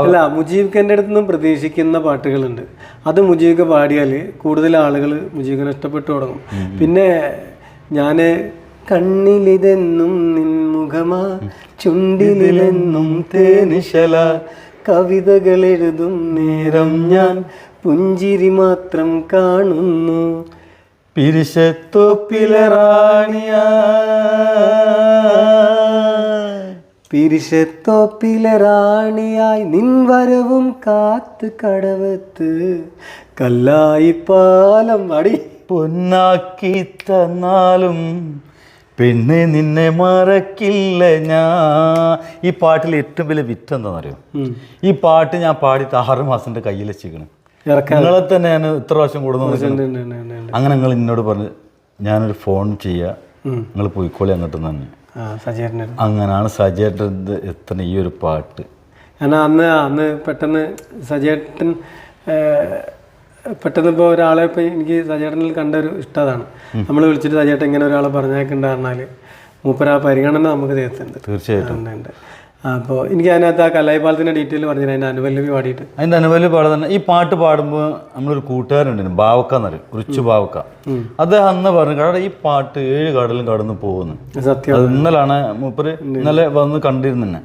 അല്ല മുജീബ് ഖാന്റെ അടുത്ത് നിന്നും പ്രതീക്ഷിക്കുന്ന പാട്ടുകളുണ്ട്. അത് മുജീബ് പാടിയാൽ കൂടുതൽ ആളുകൾ മുജീബിനെ ഇഷ്ടപ്പെട്ടു തുടങ്ങും. പിന്നെ ഞാൻ കണ്ണിലിതെന്നും നിൻമുഖമാ ചുണ്ടിലെന്നും തേനിശല കവിതകൾ എഴുതും നേരം ഞാൻ പുഞ്ചിരി മാത്രം കാണുന്നു. പിരിശത്തൊപ്പിലെ റാണിയാ. പിരിശത്തോപ്പിലെ റാണിയായി നിൻ വരവും കാത്ത് കടവത്ത്. കല്ലായി പാലം അടി. പൊന്നാക്കി തന്നാലും പെണ്ണ് നിന്നെ മറക്കില്ല ഞാൻ ഈ പാട്ടിൽ ഏറ്റവും വലിയ വിറ്റ് എന്താണെന്നറിയോ? ഈ പാട്ട് ഞാൻ പാടിയിട്ട് ആറ് മാസം കയ്യിൽ വെച്ചിരിക്കണം. നിങ്ങളെ തന്നെ ഞാൻ ഇത്ര പ്രാവശ്യം കൂടുന്നു. അങ്ങനെ നിങ്ങൾ എന്നോട് പറഞ്ഞ് ഞാനൊരു ഫോൺ ചെയ്യുക. നിങ്ങൾ പോയിക്കോളി അങ്ങോട്ട് തന്നെ അങ്ങനെയാണ് സജേട്ടൻ എത്തണ ഈ ഒരു പാട്ട്. കാരണം അന്ന് അന്ന് പെട്ടെന്ന് സജേട്ടൻ പെട്ടെന്ന് ഇപ്പോൾ ഒരാളെ ഇപ്പോൾ എനിക്ക് സജേട്ടനിൽ കണ്ട ഒരു ഇഷ്ടതാണ് നമ്മൾ വിളിച്ചിട്ട് സജേട്ടൻ ഇങ്ങനെ ഒരാളെ പറഞ്ഞേക്കുണ്ട് പറഞ്ഞാൽ മൂപ്പര പരിഗണന നമുക്ക് തീർച്ചയായിട്ടും. ഉണ്ട്. അപ്പോൾ എനിക്ക് അതിനകത്ത് ആ കലായിപ്പാലത്തിന്റെ ഡീറ്റെയിൽ പറഞ്ഞു അതിന്റെ അനുപല്ലവി പാടിയിട്ട്. അതിന്റെ അനുഭവം പാടുന്ന തന്നെ ഈ പാട്ട് പാടുമ്പോൾ നമ്മളൊരു കൂട്ടുകാരുണ്ടായിരുന്നു ബാവക്ക എന്നൊരു റിച്ചു ബാവക്ക. അദ്ദേഹം അന്ന് പറഞ്ഞു കാരണം ഈ പാട്ട് ഏഴ് കടലും കടന്നു പോകുന്നു. സത്യം. ഇന്നലാണ് മൂപ്പര് ഇന്നലെ വന്ന് കണ്ടിരുന്നെ.